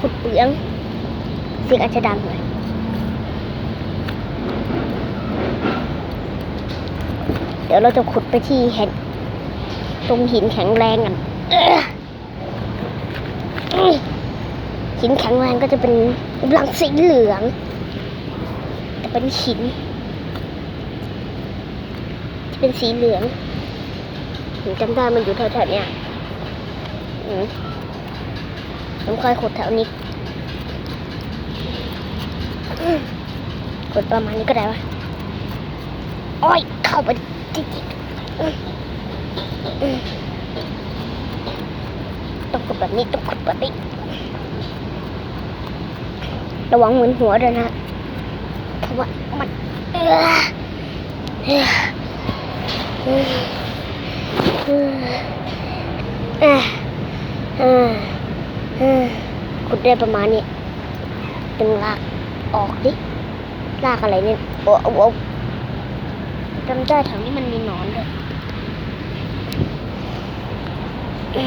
ขุดเปลืองเสียงอาจจะดังหน่อยเดี๋ยวเราจะขุดไปที่แห่งตรงหินแข็งแรงกันหินแข็งแรงก็จะเป็นรูปร่างสีเหลืองแต่เป็นหินที่เป็นสีเหลืองผมจำได้มันอยู่แถวๆเนี้ยอืม ผมเคยขุดแถวนี้ขุดประมาณนี้ก็ได้วะโอ้ยเข้าไปจิกต้องขุดแบบนี้ต้องขุดแบบนี้ระวังเหมือนหัวด้วยนะเพราะว่ามันเออเออเออเออ ขุดได้ประมาณนี้ดึงลากออกดิลากอะไรเนี่ยโอ้โอ้โอ้จำได้แถวนี้มันมีหนอนด้วยอ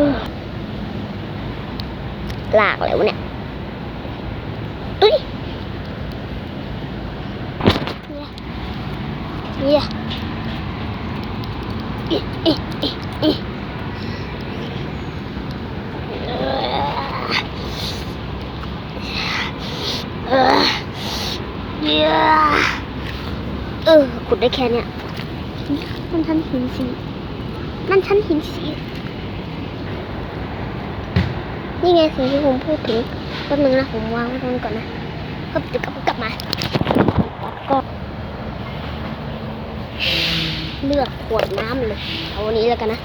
ืมลากอะไรวะเนี่ยตุ้ยเนี่ยเนี่ยอิอิอิอิเออ เออขุดได้แค่เนี้ยนั่นชั้นหินสีนั่นชั้นหินสี นี่ไงสิ่งที่ผมพูดถึงแป๊บนึงนะผมวางไว้ตรงนี้ก่อนนะก็เดี๋ยวกลับกลับมาแล้วก็เลือกขวดน้ำเลยเอาวันนี้แล้วกันนะ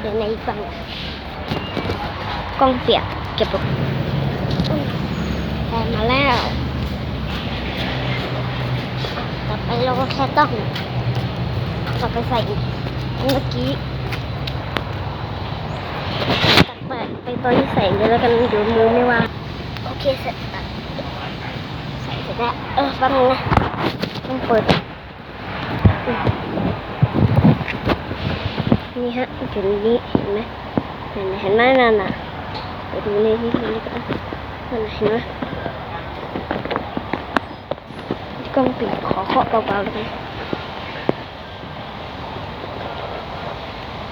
เดี๋ยวในกฝั่งกล้องเปียกเก็บไว้ อืมได้มาแล้ว ต่อไปเราก็แค่ต้องต่อไปใส่อีกเมื่อกี้ตัดไปไปตอนที่ใส่เลยแล้วกันเดี๋ยวมือไม่ว่างโอเคเสร็จตัดใส่เสร็จแล้วเออแป๊บนึงนะต้องเปิดนี่ฮะอยู่ในนี้เห็นไหมเห็นไหมเห็นไหมนั่นน่ะไปดูในที่นี้ก็ได้ นั่นเห็นไหมกล้องปิดขอเคาะเบาๆแล้วกัน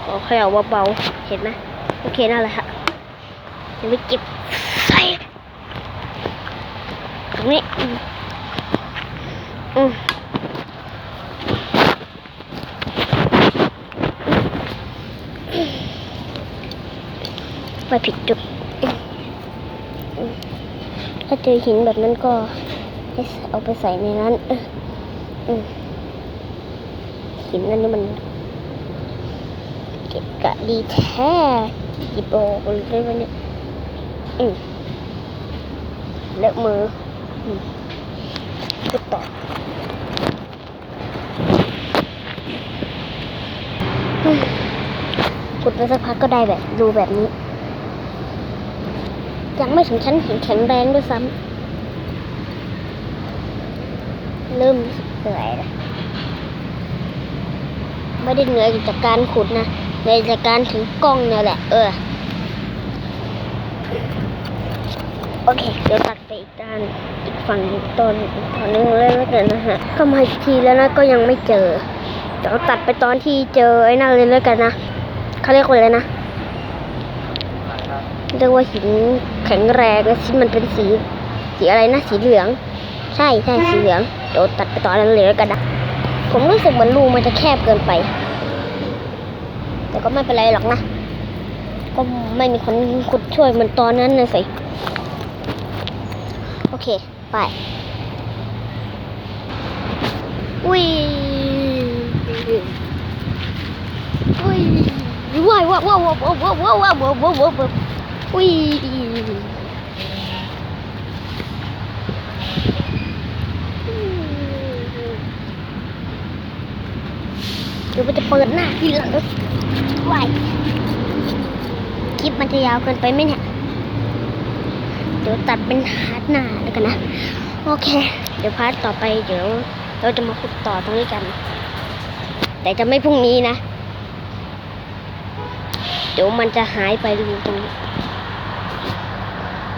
ขอเขย่าเบาๆเห็นไหมโอเคนั่นแหละฮะเดี๋ยวไปเก็บใส่ตรงนี้อืมไปผิดจุด ถ้าเจอหินแบบนั้นก็เอาไปใส่ในนั้นเออหินนั่นนี่มันเกะกะดีแท้หยิบออกเลยวันนี้อืมเลอะมืออืมขุดต่ออืมขุดไปสักพักก็ได้แบบดูแบบนี้ ยังไม่ถึงชั้นหินแข็งแรงด้วยซ้ำเริ่มเหนื่อยไม่ได้เหนื่อยจากการขุดนะเหนื่อยจากการถือกล้องเนี่ยแหละ เออ โอเค เดี๋ยวตัดไปอีกด้านอีกฝั่งอีกตอนอีกตอนนึงเลยแล้วกันนะฮะก็มาอีกทีแล้วนะก็ยังไม่เจอเดี๋ยวตัดไปตอนที่เจอไอ้นั่นเลยแล้วกันนะเขาเรียกว่าอะไรนะเรียกว่าหิน แข็งแรงและมันเป็นสี สีอะไรนะ สีเหลือง ใช่ใช่สีเหลืองเดี๋ยวตัดไปตอนนั้นเลยแล้วกันนะผมรู้สึกเหมือนรูมันจะแคบเกินไป แต่ก็ไม่เป็นไรหรอกนะ ก็ไม่มีคนขุดช่วยเหมือนตอนนั้นนะสิ โอเค ไปอุ้ยอุ้ยว้ยว้าวว้าวว้าวว้าวว้าวว้าวว้าวว้าวว้าวว้าว อุ้ยเดี๋ยวมันจะเปิดหน้าทีหลังว้ายคลิปมันจะยาวเกินไปไหมเนี่ย เดี๋ยวตัดเป็นพาร์ทหน้าแล้วกันนะ โอเค เดี๋ยวพาร์ทต่อไปเดี๋ยว เราจะมาขุดต่อตรงนี้กัน แต่จะไม่พรุ่งนี้นะ เดี๋ยวมันจะหายไปรูตรงนี้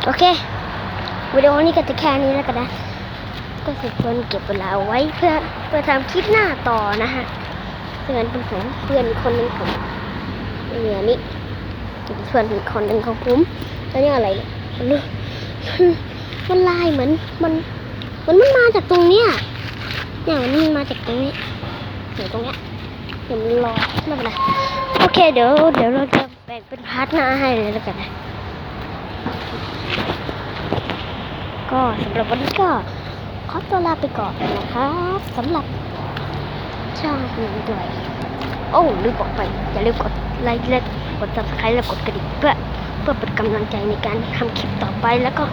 โอเควิดีโอนี้ก็จะแค่นี้แล้วกันนะก็สุดควรเก็บเวลาไว้เพื่อเพื่อทำคลิปหน้าต่อนะฮะเพื่อนเป็นของเพื่อนคนหนึ่งผมเหลือนี่เพื่อนอีคนหนึ่งของผมแล้วนี่อะไรเนี่ยมันมันลายเหมือนมันมันมันมาจากตรงเนี้ยเนี่ยมันมันมาจากตรงนี้อยู่ตรงเนี้ยเดี๋ยวมันรอไม่เป็นไรโอเคเดี๋ยวเดี๋ยวเราจะแบ่งเป็นพาร์ทหน้าให้เลยแล้วกันนะ ก็สำหรับวันนี้ก็ขอตัวลาไปก่อนนะครับสำหรับช่องนึ่งด้วย โอ้ลืมบอกไป อย่าลืมกดไลค์และกด subscribe และกดกระดิ่งเพื่อเพื่อเป็นกำลังใจในการทำคลิปต่อไปแล้วก็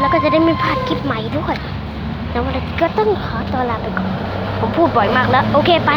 แล้วก็จะได้ไม่พลาดคลิปใหม่ด้วยแล้ววันนี้ก็ต้องขอตัวลาไปก่อน ผมพูดบ่อยมากแล้ว โอเคไป